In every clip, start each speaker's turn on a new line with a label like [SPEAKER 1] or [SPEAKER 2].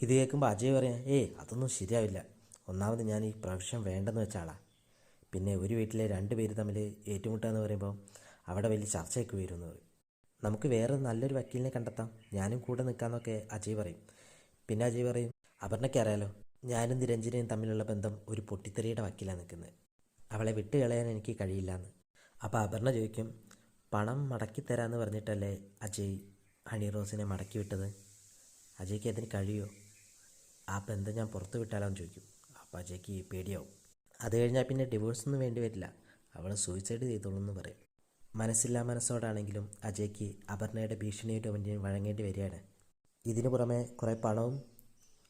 [SPEAKER 1] ഇത് കേൾക്കുമ്പോൾ അജയ് പറയാം ഏയ് അതൊന്നും ശരിയാവില്ല. ഒന്നാമത് ഞാൻ ഈ പ്രൊഫഷൻ വേണ്ടെന്ന് വെച്ച പിന്നെ ഒരു വീട്ടിലെ രണ്ട് പേര് തമ്മിൽ ഏറ്റുമുട്ടുക എന്ന് പറയുമ്പോൾ അവിടെ വലിയ ചർച്ചയൊക്കെ വരുമെന്ന് പറയും. നമുക്ക് വേറെ നല്ലൊരു വക്കീലിനെ കണ്ടെത്താം. ഞാനും കൂടെ നിൽക്കാമെന്നൊക്കെ അജയ് പറയും. പിന്നെ അജയ് പറയും അപർണയ്ക്ക് അറിയാലോ ഞാനും നിരഞ്ജനയും തമ്മിലുള്ള ബന്ധം ഒരു പൊട്ടിത്തെറിയുടെ വക്കീലാണ് നിൽക്കുന്നത് അവളെ വിട്ട് കളയാൻ എനിക്ക് കഴിയില്ലെന്ന്. അപ്പോൾ അപർണ ചോദിക്കും പണം മടക്കി തരാമെന്ന് പറഞ്ഞിട്ടല്ലേ അജയ് ഹണി റോസിനെ മടക്കി വിട്ടത്? അജയ്ക്ക് അതിന് കഴിയുമോ ആ എന്താ ഞാൻ പുറത്ത് വിട്ടാലോ എന്ന് ചോദിക്കും. അപ്പം അജയ്ക്ക് പേടിയാവും. അത് കഴിഞ്ഞാൽ പിന്നെ ഡിവോഴ്സൊന്നും വേണ്ടി വരില്ല. അവൾ സൂയിസൈഡ് ചെയ്തോളൂ എന്ന് പറയും. മനസ്സില്ലാ മനസ്സോടാണെങ്കിലും അജയ്ക്ക് അപർണയുടെ ഭീഷണിയും ടൊമന്റിനും വഴങ്ങേണ്ടി വരികയാണ്. ഇതിനു പുറമെ കുറേ പണവും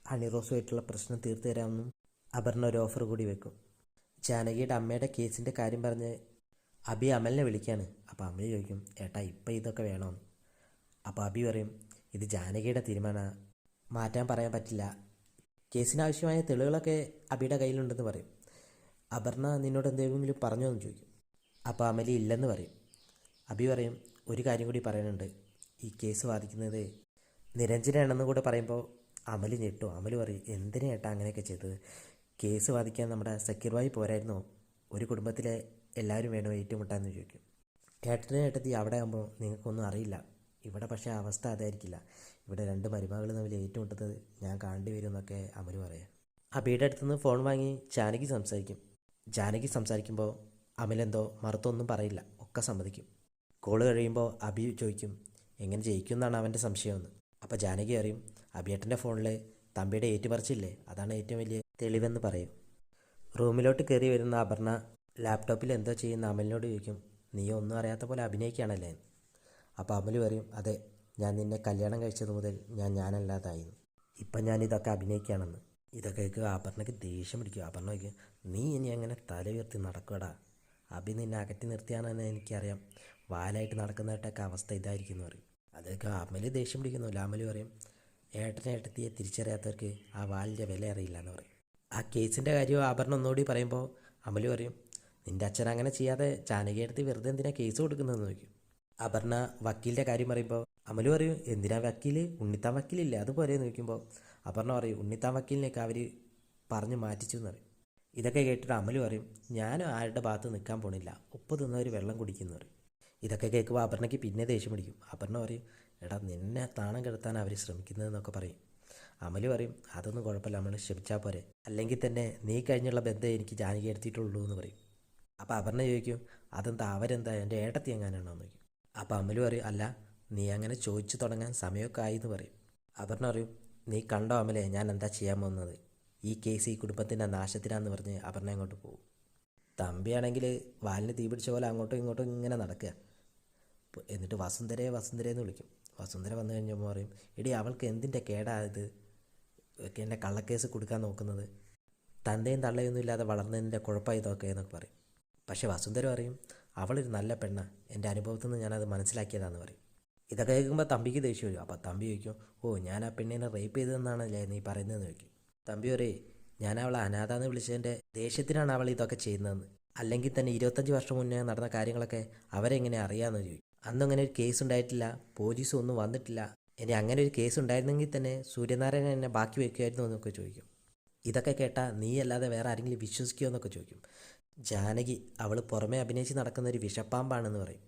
[SPEAKER 1] ഹണി റോസുമായിട്ടുള്ള പ്രശ്നം തീർത്തു തരാമെന്നും അപർണ ഒരു ഓഫർ കൂടി വെക്കും. ജാനകിയുടെ അമ്മയുടെ കേസിന്റെ കാര്യം പറഞ്ഞ് അബി അമലിനെ വിളിക്കുകയാണ് അപ്പോൾ അമൽ ചോദിക്കും ഏട്ടാ ഇപ്പം ഇതൊക്കെ വേണമെന്ന് അപ്പോൾ അബി പറയും ഇത് ജാനകിയുടെ തീരുമാനമാണ് മാറ്റാൻ പറയാൻ പറ്റില്ല. കേസിനാവശ്യമായ തെളിവുകളൊക്കെ അബിയുടെ കയ്യിലുണ്ടെന്ന് പറയും. അപർണ നിന്നോട് എന്തെങ്കിലും പറഞ്ഞോ എന്ന് ചോദിക്കും. അപ്പോൾ അമലി ഇല്ലെന്ന് പറയും. അബി പറയും ഒരു കാര്യം കൂടി പറയാനുണ്ട്. ഈ കേസ് വാദിക്കുന്നത് നിരഞ്ജനാണെന്ന് കൂടെ പറയുമ്പോൾ അമലി ഞെട്ടും. അമലി പറയും എന്തിനാ ഏട്ടാ അങ്ങനെയൊക്കെ ചെയ്തത്? കേസ് വാദിക്കാൻ നമ്മുടെ സക്കീർബായി പോരായിരുന്നു? ഒരു കുടുംബത്തിലെ എല്ലാവരും വേണോ ഏറ്റുമുട്ടാന്ന് ചോദിക്കും. ഏട്ടനും അവിടെ ആകുമ്പോൾ നിങ്ങൾക്കൊന്നും അറിയില്ല. ഇവിടെ പക്ഷേ അവസ്ഥ അതായിരിക്കില്ല. ഇവിടെ രണ്ട് മരുമകൾ തമ്മിൽ ഏറ്റുമുട്ടുന്നത് ഞാൻ കാണേണ്ടി വരും എന്നൊക്കെ അമൽ പറയാം. അബിയുടെ അടുത്തുനിന്ന് ഫോൺ വാങ്ങി ജാനകി സംസാരിക്കും. ജാനകി സംസാരിക്കുമ്പോൾ അമലെന്തോ മറുത്തൊന്നും പറയില്ല. ഒക്കെ സമ്മതിക്കും. കോൾ കഴിയുമ്പോൾ അബി ചോദിക്കും എങ്ങനെ ജയിക്കും എന്നാണ് അവന്റെ സംശയമെന്ന്? അപ്പോൾ ജാനകി അറിയും അബിയേട്ടന്റെ ഫോണിൽ തമ്പിയുടെ ഏറ്റുപറിച്ചില്ലേ? അതാണ് ഏറ്റവും വലിയ തെളിവെന്ന് പറയും. റൂമിലോട്ട് കയറി വരുന്ന അപർണ ലാപ്ടോപ്പിൽ എന്തോ ചെയ്യുന്ന അമലിനോട് ചോദിക്കും നീ ഒന്നും അറിയാത്ത പോലെ അഭിനയിക്കുകയാണല്ലേ? അപ്പോൾ അമൽ പറയും അതെ ഞാൻ നിന്നെ കല്യാണം കഴിച്ചത് മുതൽ ഞാൻ ഞാനല്ലാതായിരുന്നു. ഇപ്പം ഞാനിതൊക്കെ അഭിനയിക്കുകയാണെന്ന്. ഇതൊക്കെ കേൾക്കുക ആഭരണയ്ക്ക് ദേഷ്യം പിടിക്കും ആഭരണം വയ്ക്കും നീ ഇനി അങ്ങനെ തല ഉയർത്തി നടക്കടാ അഭി നിന്നെ അകറ്റി നിർത്തിയാണെന്ന് എനിക്കറിയാം. വാലായിട്ട് നടക്കുന്നതായിട്ടൊക്കെ അവസ്ഥ ഇതായിരിക്കും എന്ന് പറയും അതൊക്കെ അമൽ ദേഷ്യം പിടിക്കുന്നു. അമൽ പറയും ഏട്ടനെ ഏട്ടത്തിയെ തിരിച്ചറിയാത്തവർക്ക് ആ വാലിന്റെ വില അറിയില്ല എന്ന് പറയും. ആ കേസിന്റെ കാര്യം ആഭരണം ഒന്നുകൂടി പറയുമ്പോൾ അമൽ പറയും നിന്റെ അച്ഛൻ അങ്ങനെ ചെയ്യാതെ ജാനകി വെറുതെ എന്തിനാ കേസ് കൊടുക്കുന്നതെന്ന് ചോദിക്കും. അപർണ വക്കീലിന്റെ കാര്യം പറയുമ്പോൾ അമൽ പറയും എന്തിനാ വക്കീൽ ഉണ്ണിത്താൻ വക്കീലില്ലേ? അതുപോലെ നോക്കുമ്പോൾ അപർണ പറയും ഉണ്ണിത്താൻ വക്കീലിനെയൊക്കെ അവർ പറഞ്ഞ് മാറ്റിച്ചു എന്ന് പറയും. ഇതൊക്കെ കേട്ടിട്ട് അമൽ പറയും ഞാനും ആരുടെ ഭാഗത്ത് നിൽക്കാൻ പോണില്ല. ഉപ്പ് തിന്നവർ വെള്ളം കുടിക്കുന്നു പറയും. ഇതൊക്കെ കേൾക്കുമ്പോൾ അപർണയ്ക്ക് പിന്നെ ദേഷ്യം പിടിക്കും. അപർണ പറയും എടാ നിന്നെ താണം കിടത്താൻ അവർ ശ്രമിക്കുന്നതെന്നൊക്കെ പറയും. അമൽ പറയും അതൊന്നും കുഴപ്പമില്ല നമ്മൾ ക്ഷമിച്ചാൽ പോരെ. അല്ലെങ്കിൽ തന്നെ നീ കഴിഞ്ഞുള്ള ബന്ധം എനിക്ക് ജാനകി എടുത്തിട്ടുള്ളൂ എന്ന് പറയും. അപ്പോൾ അപർണ ചോദിക്കും അതെന്താ? അവരെന്താ? എന്റെ ഏട്ടത്തി എങ്ങാനാണോ എന്ന് ചോദിക്കും. അപ്പോൾ അമൽ പറയും അല്ല നീ അങ്ങനെ ചോദിച്ചു തുടങ്ങാൻ സമയമൊക്കെ ആയി എന്ന് പറയും. അപർണ പറയും നീ കണ്ടോ അമലേ ഞാൻ എന്താ ചെയ്യാൻ പോകുന്നത്? ഈ കേസ് ഈ കുടുംബത്തിന്റെ നാശത്തിനാന്ന് പറഞ്ഞ് അപർണ അങ്ങോട്ട് പോകും. തമ്പിയാണെങ്കിൽ വാലിന് തീ പിടിച്ച പോലെ അങ്ങോട്ടും ഇങ്ങോട്ടും ഇങ്ങനെ നടക്കുക. എന്നിട്ട് വസുന്ധരയെ വസുന്ധരയെന്ന് വിളിക്കും. വസുന്ധര വന്നു കഴിഞ്ഞപ്പോൾ പറയും എടി അവൾക്ക് എന്തിന്റെ കേടാത് എന്നെ കള്ളക്കേസ് കൊടുക്കാൻ നോക്കുന്നത്. തന്തയും തള്ളയൊന്നും ഇല്ലാതെ വളർന്നതിന്റെ കുഴപ്പമായി ഇതൊക്കെ എന്നൊക്കെ പറയും. പക്ഷേ വസുന്ധര പറയും അവളൊരു നല്ല പെണ്ണ. എന്റെ അനുഭവത്തിൽ നിന്ന് ഞാനത് മനസ്സിലാക്കിയതാണെന്ന് പറയും. ഇതൊക്കെ കേൾക്കുമ്പോൾ തമ്പിക്ക് ദേഷ്യം വരും. അപ്പോൾ തമ്പി ചോദിക്കും ഓ ഞാൻ ആ പെണ്ണിനെ റേപ്പ് ചെയ്തതെന്നാണല്ലേ നീ പറയുന്നതെന്ന് ചോദിക്കും. തമ്പി പറയേ ഞാൻ അവളെ അനാഥ എന്ന് വിളിച്ചതിന്റെ ദേഷ്യത്തിനാണ് അവൾ ഇതൊക്കെ ചെയ്യുന്നതെന്ന്. അല്ലെങ്കിൽ തന്നെ ഇരുപത്തഞ്ച് വർഷം മുന്നേ നടന്ന കാര്യങ്ങളൊക്കെ അവരെങ്ങനെ അറിയാമെന്ന് ചോദിക്കും. അന്നും അങ്ങനെ ഒരു കേസ് ഉണ്ടായിട്ടില്ല. പോലീസും ഒന്നും വന്നിട്ടില്ല. ഇനി അങ്ങനെ ഒരു കേസ് ഉണ്ടായിരുന്നെങ്കിൽ തന്നെ സൂര്യനാരായണൻ എന്നെ ബാക്കി വെക്കുമായിരുന്നു എന്നൊക്കെ ചോദിക്കും. ഇതൊക്കെ കേട്ടാൽ നീ അല്ലാതെ വേറെ ആരെങ്കിലും വിശ്വസിക്കുമോ എന്നൊക്കെ ചോദിക്കും. ജാനകി അവൾ പുറമേ അഭിനയിച്ച് നടക്കുന്ന ഒരു വിഷപ്പാമ്പാണെന്ന് പറയും.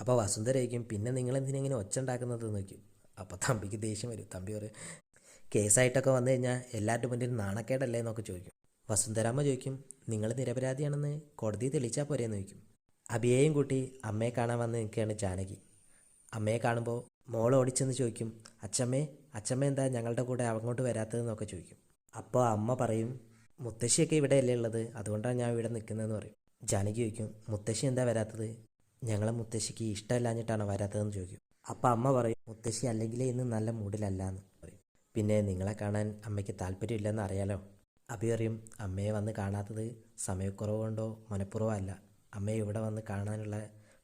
[SPEAKER 1] അപ്പോൾ വസുന്ധരയ്ക്കും പിന്നെ നിങ്ങൾ എന്തിനെങ്ങനെ ഒച്ച ഉണ്ടാക്കുന്നത് നോക്കും അപ്പോൾ തമ്പിക്ക് ദേഷ്യം വരും. തമ്പി പറയും കേസായിട്ടൊക്കെ വന്നു കഴിഞ്ഞാൽ എല്ലാവരുടെ മുന്നിൽ നാണക്കേടല്ലേ എന്നൊക്കെ ചോദിക്കും. വസുന്ധരാമ്മ ചോദിക്കും നിങ്ങൾ നിരപരാധിയാണെന്ന് കോടതി തെളിയിച്ചാൽ പോരെയെന്ന് ചോദിക്കും. അഭിയേയും കൂട്ടി അമ്മയെ കാണാൻ വന്ന് നിൽക്കുകയാണ് ജാനകി. അമ്മയെ കാണുമ്പോൾ മോൾ ഓടിച്ചെന്ന് ചോദിക്കും അച്ഛമ്മേ അച്ഛമ്മ എന്താ ഞങ്ങളുടെ കൂടെ അങ്ങോട്ട് വരാത്തതെന്നൊക്കെ ചോദിക്കും. അപ്പോൾ അമ്മ പറയും മുത്തശ്ശിയൊക്കെ ഇവിടെയല്ലേ ഉള്ളത് അതുകൊണ്ടാണ് ഞാൻ ഇവിടെ നിൽക്കുന്നതെന്ന് പറയും. ജാനകി ചോദിക്കും മുത്തശ്ശി എന്താ വരാത്തത്? ഞങ്ങളെ മുത്തശ്ശിക്ക് ഇഷ്ടമില്ലാഞ്ഞിട്ടാണ് വരാത്തതെന്ന് ചോദിക്കും. അപ്പോൾ അമ്മ പറയും മുത്തശ്ശി അല്ലെങ്കിലേ ഇന്ന് നല്ല മൂഡിലല്ല എന്ന് പറയും. പിന്നെ നിങ്ങളെ കാണാൻ അമ്മയ്ക്ക് താല്പര്യമില്ലെന്ന് അറിയാലോ? അഭി പറയും അമ്മയെ വന്ന് കാണാത്തത് സമയക്കുറവ് കൊണ്ടോ മനഃപൂർവം അല്ല അമ്മയെ ഇവിടെ വന്ന് കാണാനുള്ള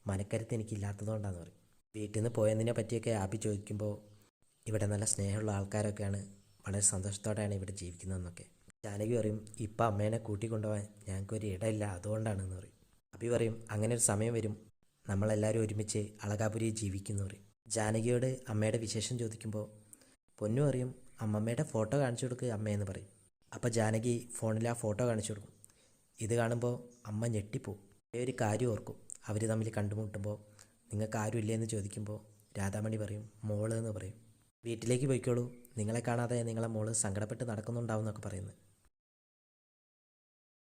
[SPEAKER 1] മനക്കരുത്ത് എനിക്കില്ലാത്തതുകൊണ്ടാന്ന് പറയും. വീട്ടിൽ നിന്ന് പോയതിനെ പറ്റിയൊക്കെ അഭി ചോദിക്കുമ്പോൾ ഇവിടെ നല്ല സ്നേഹമുള്ള ആൾക്കാരൊക്കെയാണ്. വളരെ സന്തോഷത്തോടെയാണ് ഇവിടെ ജീവിക്കുന്നതെന്നൊക്കെ. ജാനകി പറയും ഇപ്പം അമ്മേനെ കൂട്ടിക്കൊണ്ടുപോകാൻ ഞങ്ങൾക്കൊരു ഇടയില്ല അതുകൊണ്ടാണെന്ന് പറയും. അഭി പറയും അങ്ങനെ ഒരു സമയം വരും. നമ്മളെല്ലാവരും ഒരുമിച്ച് അളകാപുരി ജീവിക്കുന്നു പറയും ജാനകിയോട് അമ്മയുടെ വിശേഷം ചോദിക്കുമ്പോൾ പൊന്നു അറിയും അമ്മമ്മയുടെ ഫോട്ടോ കാണിച്ചു കൊടുക്കുക അമ്മയെന്ന് പറയും. അപ്പോൾ ജാനകി ഫോണിൽ ആ ഫോട്ടോ കാണിച്ചു കൊടുക്കും. ഇത് കാണുമ്പോൾ അമ്മ ഞെട്ടിപ്പോവും. ഒരു കാര്യം ഓർക്കും. അവർ തമ്മിൽ കണ്ടുമുട്ടുമ്പോൾ നിങ്ങൾക്ക് ആരും ഇല്ലേന്ന് ചോദിക്കുമ്പോൾ രാധാമണി പറയും മോൾ എന്ന് പറയും. വീട്ടിലേക്ക് പോയിക്കോളൂ. നിങ്ങളെ കാണാതെ നിങ്ങളെ മോൾ സങ്കടപ്പെട്ട് നടക്കുന്നുണ്ടാവും എന്നൊക്കെ പറയുന്നത്.